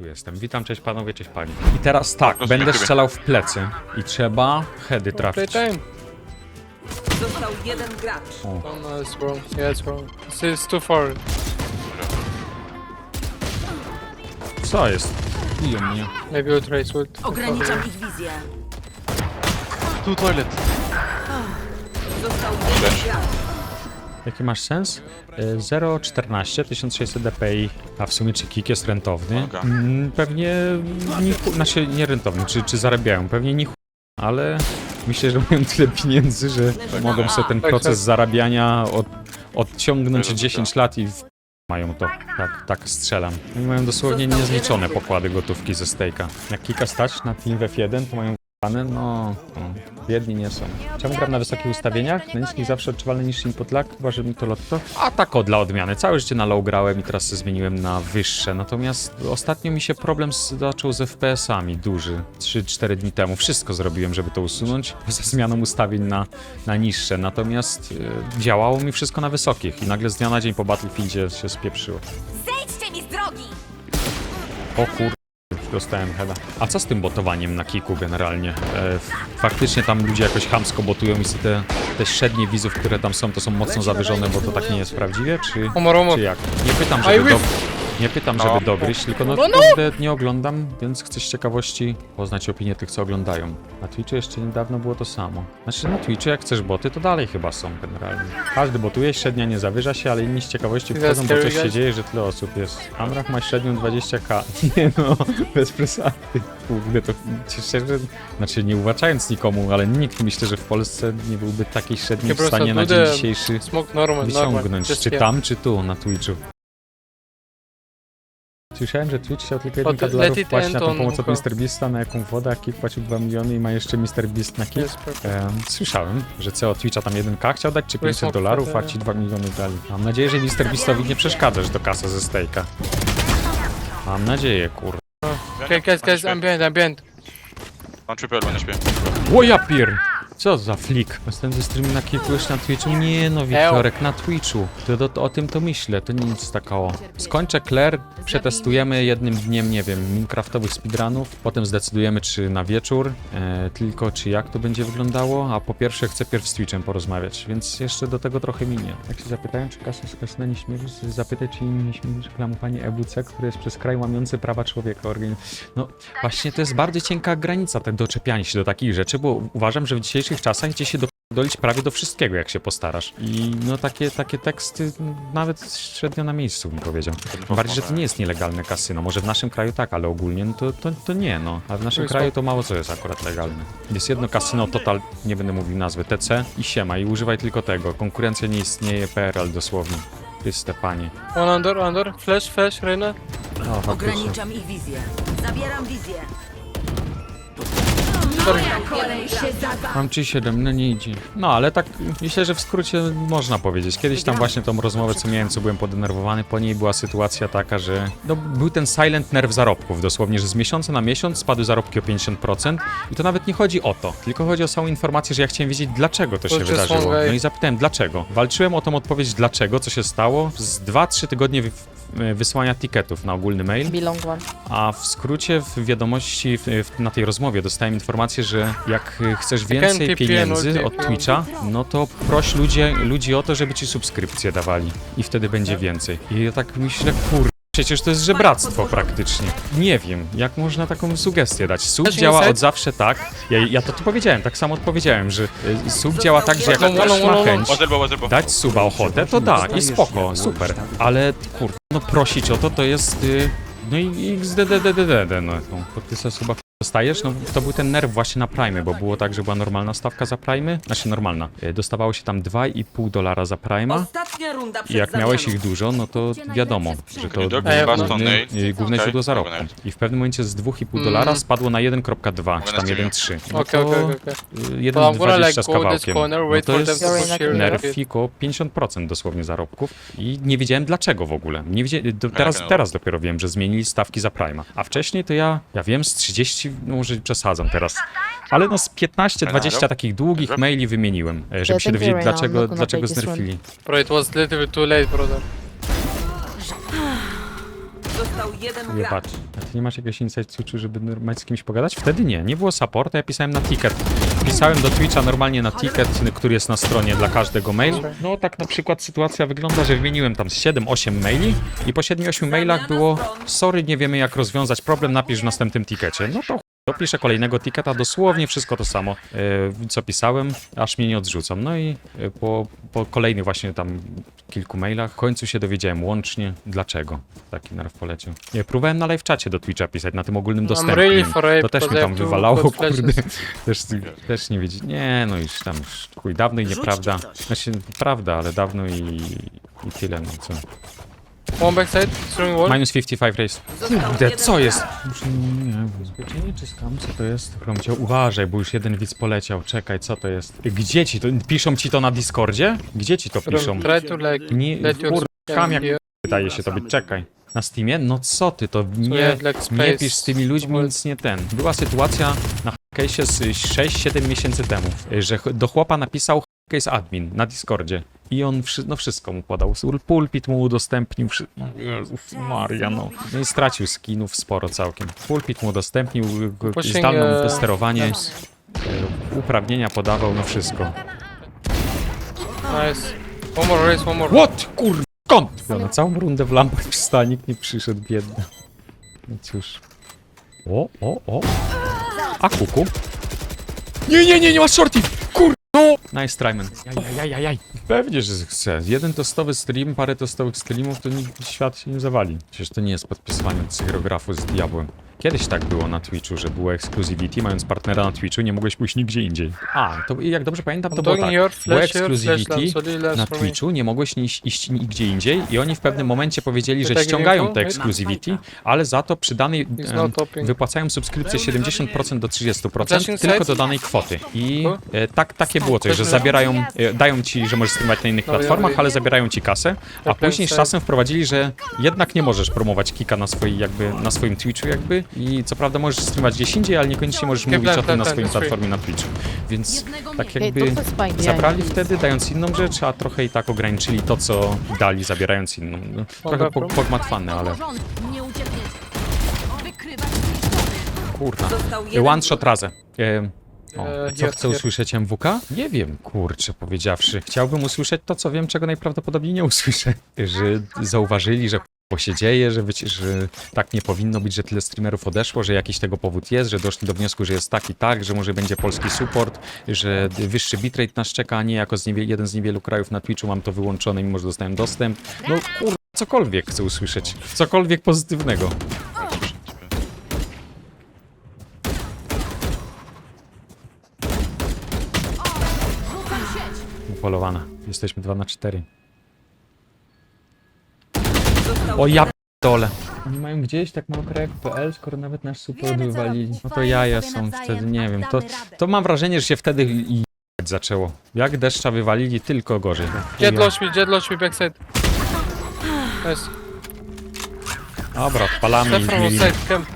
Tu jestem. Witam, cześć panowie, cześć pani. I teraz tak, proszę, będę ciebie. strzelał w plecy. I trzeba heady trafić. Playtime. Został jeden gracz. Oh no, it's wrong. Yeah, it's wrong. It's, it's too far. Co jest? Biją mnie. Maybe we'll try. Ograniczam ich wizję. Tu toilet. Został jeden gracz. Jaki masz sens? Y, 0,14, 1600 dpi, a w sumie czy kik jest rentowny? Mm, Pewnie nie, znaczy nie rentowny, czy, czy zarabiają, pewnie nie chu- ale myślę, że mają tyle pieniędzy, że mogą sobie ten Tak, proces tak. zarabiania od, odciągnąć Tyle, 10 lat i w... mają to. Tak, tak strzelam. Oni mają dosłownie niezliczone pokłady gotówki ze stejka. Jak kika stać na Team F1, to mają Pane, no, no, biedni nie są. Czemu gram na wysokich ustawieniach? Na niskich zawsze odczuwalny niższy input lag, chyba że mi to lotto. A tak o, dla odmiany. Całe życie na low grałem i teraz się zmieniłem na wyższe. Natomiast ostatnio mi się problem z, zaczął z FPS-ami duży. 3-4 dni temu. Wszystko zrobiłem, żeby to usunąć, poza zmianą ustawień na, na niższe. Natomiast y, działało mi wszystko na wysokich i nagle z dnia na dzień po Battlefieldzie się spieprzyło. Zejdźcie mi z drogi! O kur... Dostałem heada. A co z tym botowaniem na kiku generalnie? E, faktycznie tam ludzie jakoś chamsko botują i te, te średnie widzów, które tam są, to są mocno zawyżone, bo to tak nie jest prawdziwe, czy, Omar. czy jak? Nie pytam, żeby, do. Nie pytam, No. żeby dogryźć, tylko no, No, no. nie oglądam, więc chcę z ciekawości poznać opinię tych, co oglądają. Na Twitchu jeszcze niedawno było to samo. Znaczy na Twitchu jak chcesz boty, to dalej chyba są generalnie. Każdy botuje, średnia nie zawyża się, ale inni z ciekawości wchodzą, bo coś się dzieje, że tyle osób jest. Amrach ma średnią 20k. Nie no, bez przesady. Kurde, to szczerze, znaczy nie uwaczając nikomu, ale nikt myślę, że w Polsce nie byłby takiej średniej Nie, w stanie na dzień dzisiejszy normal, wyciągnąć. Just Czy tam, czy tu, na Twitchu. Słyszałem, że Twitch chciał tylko But 1 let dolarów płacić na tą pomoc od. MrBeasta, na jaką wodę, a Kik płacił 2 miliony i ma jeszcze MrBeast na Kik. Słyszałem, że CEO Twitcha tam 1k chciał dać, czy To jest 500 dolarów, a ci 2 miliony dali. Mam nadzieję, że MrBeastowi nie przeszkadzasz do kasa ze stejka. Mam nadzieję, kur... Okay, guys, guys, I'm behind, I'm behind. Mam triple. O ja pier! Co za flik? Następny stream na Kiku już na Twitchu? Nie no, Wiktorek, na Twitchu. To, to, to o tym to myślę, to nic takiego. Skończę Claire, przetestujemy jednym dniem, nie wiem, minecraftowych speedrunów, potem zdecydujemy czy na wieczór, e, tylko czy jak to będzie wyglądało, a po pierwsze chcę pierw z Twitchem porozmawiać, więc jeszcze do tego trochę minie. Jak się zapytałem, czy Kasa z Kasyna nie śmierzysz, zapytaj, czy nie śmierzysz reklamowanie EWC, które jest przez kraj łamiący prawa człowieka. Organi- no właśnie to jest bardzo cienka granica, te doczepianie się do takich rzeczy, bo uważam, że w dzisiejszych czasach gdzie się dolić prawie do wszystkiego, jak się postarasz. I no takie, takie teksty nawet średnio na miejscu bym powiedział. Bardziej, że to nie jest nielegalne kasyno. Może w naszym kraju tak, ale ogólnie no to, to, to nie, no. A w naszym kraju to mało co jest akurat legalne. Jest jedno kasyno, Total, nie będę mówił nazwy, TC i siema i używaj tylko tego. Konkurencja nie istnieje, PRL dosłownie. Chryste panie. One under, under. Flash, flash, Reyna. Faktycznie. Ograniczam ich wizję. Zabieram wizję. Mam 3,7, no nie idzie. No ale tak myślę, że w skrócie można powiedzieć. Kiedyś tam właśnie tą rozmowę, co miałem, co byłem podenerwowany, po niej była sytuacja taka, że no, był ten silent nerw zarobków, dosłownie, że z miesiąca na miesiąc spadły zarobki o 50% i to nawet nie chodzi o to, tylko chodzi o samą informację, że ja chciałem wiedzieć, dlaczego to się Kurczę, wydarzyło. No i zapytałem, dlaczego. Walczyłem o tą odpowiedź, dlaczego, co się stało, z 2-3 tygodnie wy- wysłania tiketów na ogólny mail. Belong one. A w skrócie w wiadomości w, w, na tej rozmowie dostałem informację, że jak y, chcesz więcej pieniędzy no, od Twitcha, no to proś ludzie, ludzi o to, żeby ci subskrypcje dawali i wtedy będzie więcej. I ja tak myślę, kur... Przecież to jest żebractwo praktycznie. Nie wiem, jak można taką sugestię dać. Sub Też działa od zawsze tak. Ja, ja to tu powiedziałem, tak samo odpowiedziałem, że y, sub działa tak, że jak Wolą, ktoś wolą, ma wolą. chęć dać suba ochotę, to da i spoko, super. Ale kur... no prosić o to, to jest... Y... No i XDDDDD, no. no. Sobie suba dostajesz, no to był ten nerw właśnie na Prime, bo było tak, że była normalna stawka za Prime, znaczy normalna. Y, Dostawało się tam 2,5 dolara za Prime'a. Ostatnia runda przed I jak miałeś zamianą. ich dużo, no to wiadomo, że to Widok, główny, y, główne Okej, źródło zarobku. dobra. I w pewnym momencie z 2,5 Mm. dolara spadło na 1,2, czy tam Dobra, 1,3. No to y, I'm gonna 1,20 like z this kawałkiem. corner, No wait to for them jest to push here. nerw Okay. fiko 50% dosłownie zarobków i nie wiedziałem dlaczego w ogóle. Nie wiedziałem, do, teraz, no. teraz dopiero wiem, że zmienili stawki za Prima. A wcześniej to ja, ja wiem, z 30, no może przesadzam teraz, ale no z 15-20 takich długich maili wymieniłem, e, żeby się dowiedzieć wiem, dlaczego, no, no, dlaczego znerfili. Bro, it was a little bit too late, brother. Został jeden gracz. Jebacz. Ty nie masz jakiegoś insight switchu, żeby normalnie z kimś pogadać? Wtedy nie. Nie było supportu, ja pisałem na ticket. Pisałem do Twitcha normalnie na ticket, który jest na stronie dla każdego mail. No tak na przykład sytuacja wygląda, że wymieniłem tam z 7-8 maili i po 7-8 mailach było sorry, nie wiemy jak rozwiązać problem, napisz w następnym tickecie. No to chuj, dopiszę kolejnego ticketa, dosłownie wszystko to samo, e, co pisałem, aż mnie nie odrzucą. No i e, po, po kolejnych właśnie tam kilku mailach w końcu się dowiedziałem łącznie dlaczego taki nerw poleciał. Ja próbowałem na live czacie do Twitcha pisać, na tym ogólnym for ape, To też mi tam to wywalało, kurde. Też, też nie wiedzieć. Nie, no już tam już chuj, dawno i nieprawda. Znaczy, prawda, ale dawno i, i tyle, no co. One backside, throwing wall. Minus 55 race. Kurde, co jest? Muszę, nie wiem, czy skam, co to jest? Chromcie, uważaj, bo już jeden widz poleciał. Czekaj, co to jest? Gdzie ci to? Piszą ci to na Discordzie? Gdzie ci to piszą? Try to like Nie, let your jak wydaje się to być. Czekaj. Na Steamie? No co ty, to nie, nie pisz z tymi ludźmi, nic nie ten. Była sytuacja na case'ie z 6-7 miesięcy temu, że ch- do chłopa napisał case admin na Discordzie. I on wszy- no wszystko mu podał. Pulpit mu udostępnił. Wszy- no, Jezus Maria, no. No i stracił skinów sporo całkiem. Pulpit mu udostępnił, g- Pushing, zdalną sterowanie, e, uprawnienia podawał, no wszystko. Nice. One more race, one more. What? Kur... Skąd? Ja na całą rundę w lampach wstał, nikt nie przyszedł, biedny. No cóż. O, o, o. A kuku? Nie, nie, nie, nie ma shorty! Kur... No! Nice tryman. Jaj, Pewnie, że chcę. Jeden tostowy stream, parę tostowych streamów, to nikt świat się nie zawali. Przecież to nie jest podpisywanie cygrografu z diabłem. Kiedyś tak było na Twitchu, że było exclusivity, mając partnera na Twitchu nie mogłeś pójść nigdzie indziej. A, to jak dobrze pamiętam, to było tak. Było exclusivity na. Twitchu, nie mogłeś iść, iść nigdzie indziej i oni w pewnym momencie powiedzieli, że Tak, ściągają te exclusivity, ale za to przy danej wypłacają subskrypcję 70% do 30% Flashing tylko do danej kwoty. I e, tak, takie było coś, że zabierają, e, dają ci, że możesz streamować na innych platformach, ale zabierają ci kasę, a Flashing później z czasem wprowadzili, że jednak nie możesz promować kika na swojej jakby, na swoim Twitchu jakby i co prawda możesz streamować gdzieś indziej, ale niekoniecznie możesz mówić o tym na plan, swoim plan, platformie na Twitchu. Więc tak jakby zabrali wtedy, dając inną rzecz, a trochę i tak ograniczyli to, co dali, zabierając inną. No, trochę po, pogmatwane, ale Nie uciekniecie. Wykrywać kurna. Został jeden One shot razem. E, o, E, co chcę here. usłyszeć MWK? Nie wiem, kurczę powiedziawszy. Chciałbym usłyszeć to, co wiem, czego najprawdopodobniej nie usłyszę. Że zauważyli, że bo się dzieje, że, wiecie, że tak nie powinno być, że tyle streamerów odeszło, że jakiś tego powód jest, że doszli do wniosku, że jest tak i tak, że może będzie polski support, że wyższy bitrate nas czeka, a nie jako z jeden z niewielu krajów na Twitchu mam to wyłączone, mimo że dostałem dostęp. No kur... cokolwiek chcę usłyszeć. Cokolwiek pozytywnego. Upolowana. Jesteśmy 2 na 4. O ja dole. Oni mają gdzieś tak mało krajek.pl, skoro nawet nasz support Wiemy, co wywalili. robić. No to jaja sobie są nawzajem, wtedy, nie ale wiem. damy To, radę. to mam wrażenie, że się wtedy i zaczęło. Jak deszcza wywalili, tylko gorzej. Jet launch me, jet launch me backside. Nice. Dobra, odpalamy i Left from zmienimy. side, camp.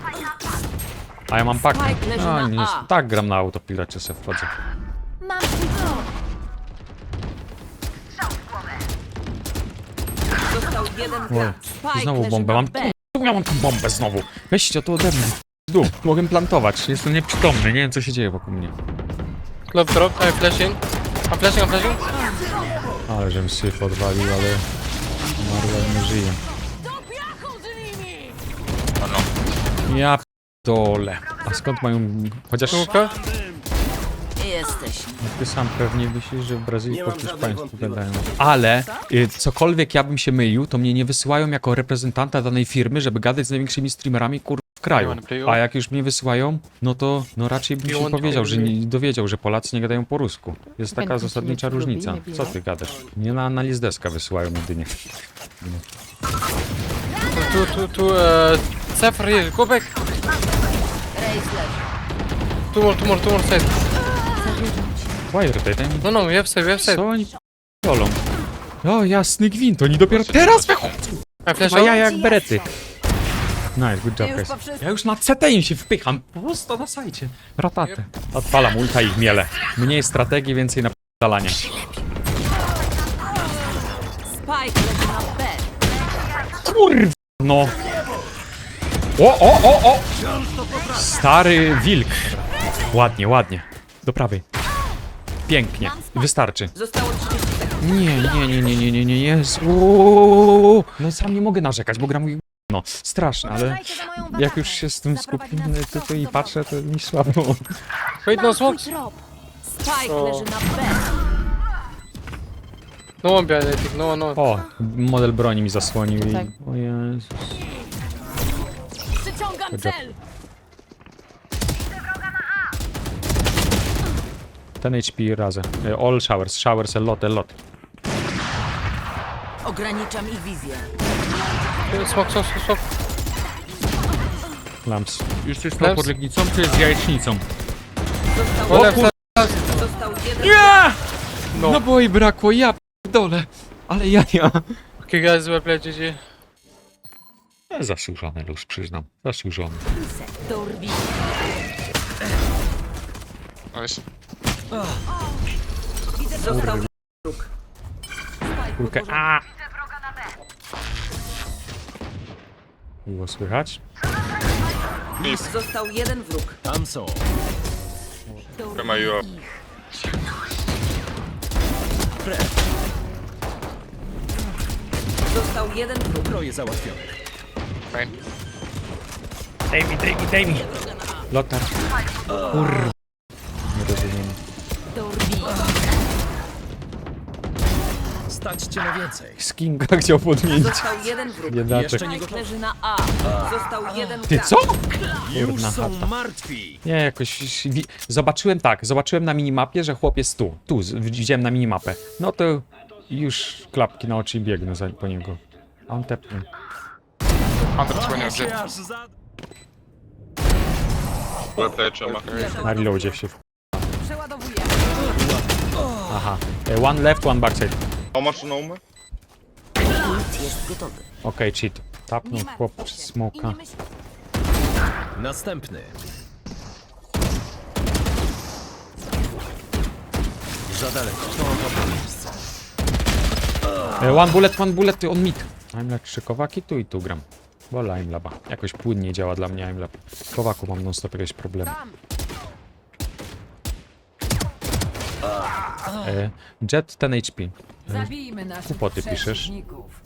A ja mam pakę. Spike leży No, na nie, A. tak gram na autopilocie se wchodzę. Spike Znowu bombę mam. Ja mam tą bombę znowu. Weźcie to ode mnie. Du, mogę plantować. Jestem nieprzytomny, nie wiem co się dzieje wokół mnie. Love drop, I'm flashing. I'm flashing, I'm flashing. Ale żem syf odwalił, ale... Marvel nie żyje. Ja dole. A skąd mają... Chociaż Kółka. Jesteśmy. ty sam pewnie myślisz, że w Brazylii po hiszpańsku gadają. Ale y, cokolwiek ja bym się mylił, to mnie nie wysyłają jako reprezentanta danej firmy, żeby gadać z największymi streamerami kur... w kraju. A jak już mnie wysyłają, no to no raczej bym się powiedział, że nie dowiedział, że Polacy nie gadają po rusku. Jest taka zasadnicza różnica. nie. Co ty gadasz? Nie na analiz deska wysyłają jedynie. To, to, to, uh, Cypher here, go back. Two more, two more, two more side. Why rotating? No, no, side, we have side. Co oni p***olą? O, jasny gwint, oni dopiero teraz wychodzą! Out. jaja jak berety. Nice, good job guys. Ja już na CT im się wpycham, prosto na sajcie. Ratatę. Odpalam ulta i miele. Mniej strategii, więcej napadalania. Spike leży na B. Kurw! No. O, o, o, o! Stary wilk. Ładnie, ładnie. Do prawej. Pięknie. Wystarczy. Zostało 30 sekund. Nie, nie, nie, nie, nie, nie, nie, jest. No sam nie mogę narzekać, bo gra mój no, straszne, ale Uważajcie za moją jak już się z tym Zaprowadzi skupiony nas tylko i prosto patrzę, to mi słabo. Wait, no Mam smoke. twój trop. Spike O. leży na B. No one behind, I think. No one, no one. O, model broni mi zasłonił i... Tak. O Jezus. Przyciągam cel. Ten HP razem. E, All showers, showers a lot, a lot. Ograniczam ich wizję. Smoke, smoke, smoke, smoke. Lamps. Już jest Lamps? podlegnicą, czy jest jajecznicą? Został, O, left. został jeden. Nie! No. No bo i brakło, ja dole. Ale ja ja. Okay, guys, well played, GG. Zasłużony luz, przyznam. Zasłużony. Nice. Został Kulkę. A! Było słychać? Został jeden wróg. Tam są. Where are you? Został jeden wróg. Troje załatwione. Main. Daj mi, daj mi, daj mi. Lotar. Kurwa. Cię na więcej. Skinka chciał podmienić. Został jeden wróg. Biedaczek. Jeszcze nie gotowy. leży na A. Został jeden Ty gracz. co? Już Kurna są chata. martwi. Nie, jakoś... wi- Zobaczyłem tak, zobaczyłem na minimapie, że chłop jest tu. Tu, z- widziałem na minimapę. No to już klapki na oczy i biegnę za, po niego. A on tepnął. 120 jet. Aż za... Well played, Shoma. Na reloadzie się w... Przeładowuję. Aha. E, One left, one backside. How much no more? Jest gotowy. Okej, cheat. Tapnął Nie chłop się. smoka. I nie myśl- Następny. Za daleko. To dobre miejsce. E, One bullet, one bullet, on mid. Aimlab trzy kowaki, tu i tu gram. Wolę Aimlaba. Jakoś płynnie działa dla mnie Aimlab. W kowaku mam non stop jakieś problemy. E, Jet 10 HP. Zabijmy naszych Kłopoty piszesz. przeciwników.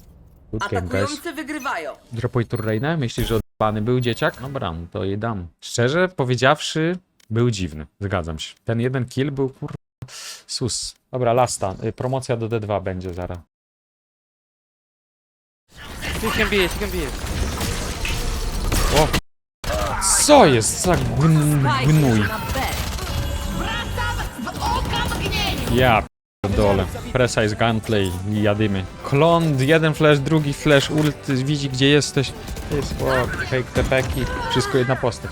Good game, guys. Atakujący wygrywają. Dropuj turrejnę? Myślisz, że odbany był dzieciak? Dobra, no to jej dam. Szczerze powiedziawszy, był dziwny. Zgadzam się. Ten jeden kill był kur... Sus. Dobra, lasta. Y, Promocja do D2 będzie zaraz. You can be it, you can be it. Co jest za gn- gnój? leży na B. Ja dole. Precise gunplay i jadymy. Klon, jeden flash, drugi flash, ult, widzi gdzie jesteś. Jest o, fake tepeki, wszystko jedna postać.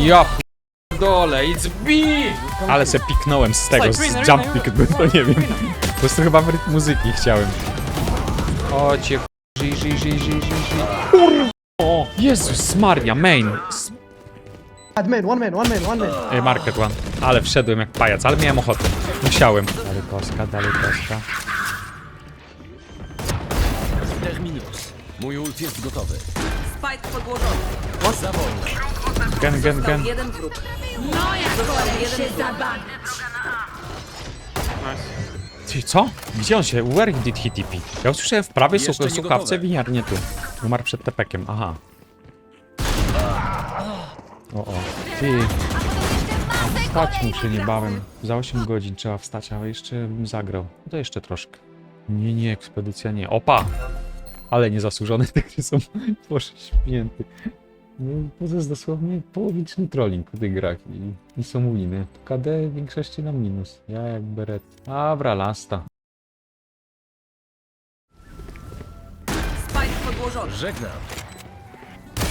Ja dole, it's me! Ale se piknąłem z tego, z jump pick, to nie wiem. Po prostu chyba w rytm muzyki chciałem. O cię ży, ży, ży, ży, ży, ży. O, Jezus Maria, main. S- One man, one man, one man, one man. Ej, Market one. Ale wszedłem jak pajac, ale miałem ochotę. Musiałem. Dalej koska, dalej koska. Terminus. Mój ult jest gotowy. Spike podłożony. Za wolno. Gen, gen, Został gen. jeden wróg. Został jeden wróg. Ty, co? Gdzie on się? Where did he TP? Ja usłyszałem w prawej Jeszcze słuch- nie słuchawce gotowe. winiarnie tu. Umarł przed tepekiem, aha. O, o. Ty. Wstać muszę niebawem. Za 8 godzin trzeba wstać, a jeszcze bym zagrał. No to jeszcze troszkę. Nie, nie, ekspedycja nie. Opa! Ale niezasłużone te gry są poszcznięty. No, to jest dosłownie połowiczny trolling w tych grach i, i są winy. KD w większości na minus. Ja jak beret. Dobra, lasta. Spike podłożony. Żegnam.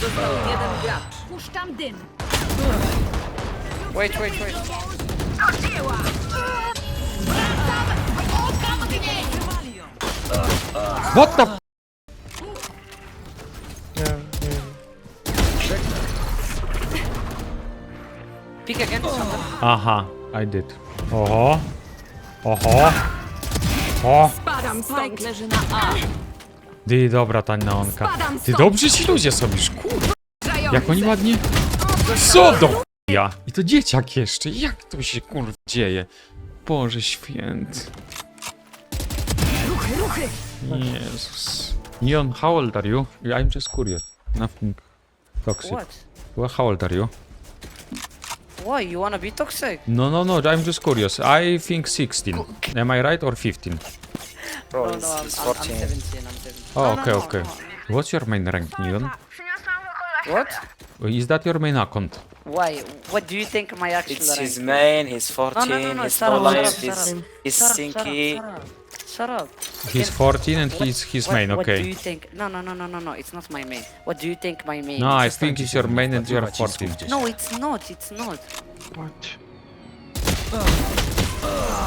Został jeden gracz. Puszczam dym. Wait, wait, wait. What the... Peek again. Aha, I did. Oho. Oho. O. Spike leży na A. Ty, dobra ta neonka. Spadam Ty, dobrze ci ludzie sobie, kurwa. Zający. Jak oni ładnie... Co do ja? I to dzieciak jeszcze. Jak to się kurwa dzieje? Boże święty. Ruchy, ruchy. Jezus. Neon, how old are you? I'm just curious. Nothing toxic. What? Well, how old are you? Why? You wanna be toxic? No, no, no, I'm just curious. I think 16. Am I right or 15? no, no, I'm, I'm, I'm 17. I'm 17. Oh, No, no, okay, no, okay. no. What's your main rank, Neon? What? Is that your main account? Why? What do you think my actual It's rank? his main, he's 14, No, no, no, no, he's shut no up, shut life, up, he's, up. he's Shut up, stinky. Shut up, shut up. He's Can- 14 and What- he's his what- main, What do okay. you think? No, no, no, no, no, no. It's not my main. What do you think my main? No, I is? think it's your main and you're 14. No, it's not. It's not. What?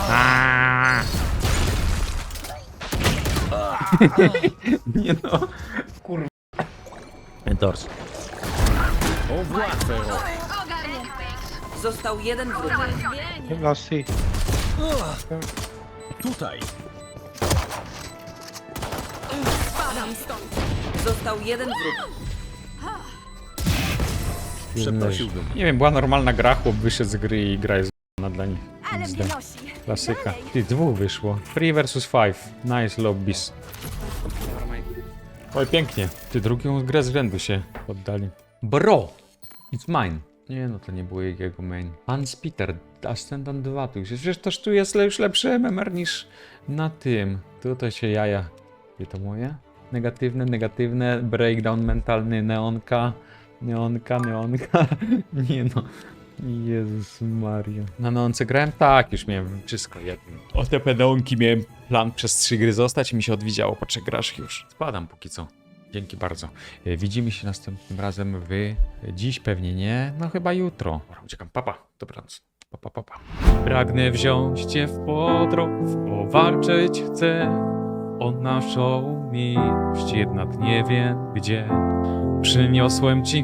Ah. Nie no. Kurwa. Frérot. Ogarnię. Został jeden wróg. C. Tutaj. Spadam stąd. Został jeden wróg. Przeprosiłbym. Nie wiem, była normalna gra, chłop wyszedł z gry i gra jest na dla nich. Ale mnie nosi. Klasyka. Ty, dwóch wyszło. 3 versus 5. Nice lobbies. Oj, pięknie. Ty, drugą grę z rzędu się oddali. Bro! It's mine. Nie, no to nie było jego main. Hans Peter, Ascendant 2 tu. Przecież toż tu jest już lepszy MMR niż na tym. Tutaj się jaja. Gdzie to moje? Negatywne, negatywne, breakdown mentalny, neonka, neonka, neonka. Nie no. Jezus Maria. Na neonce grałem? Tak, już miałem wszystko jedno. O te pedonki miałem plan przez trzy gry zostać i mi się odwidziało po trzech grach już. Spadam póki co. Dzięki bardzo. E, Widzimy się następnym razem wy. Dziś pewnie nie, no chyba jutro. Uciekam. Papa, dobranoc. Papa, papa. Pragnę wziąć cię w podróż, powalczyć chcę o naszą miłość, jednak nie wiem gdzie. Przyniosłem ci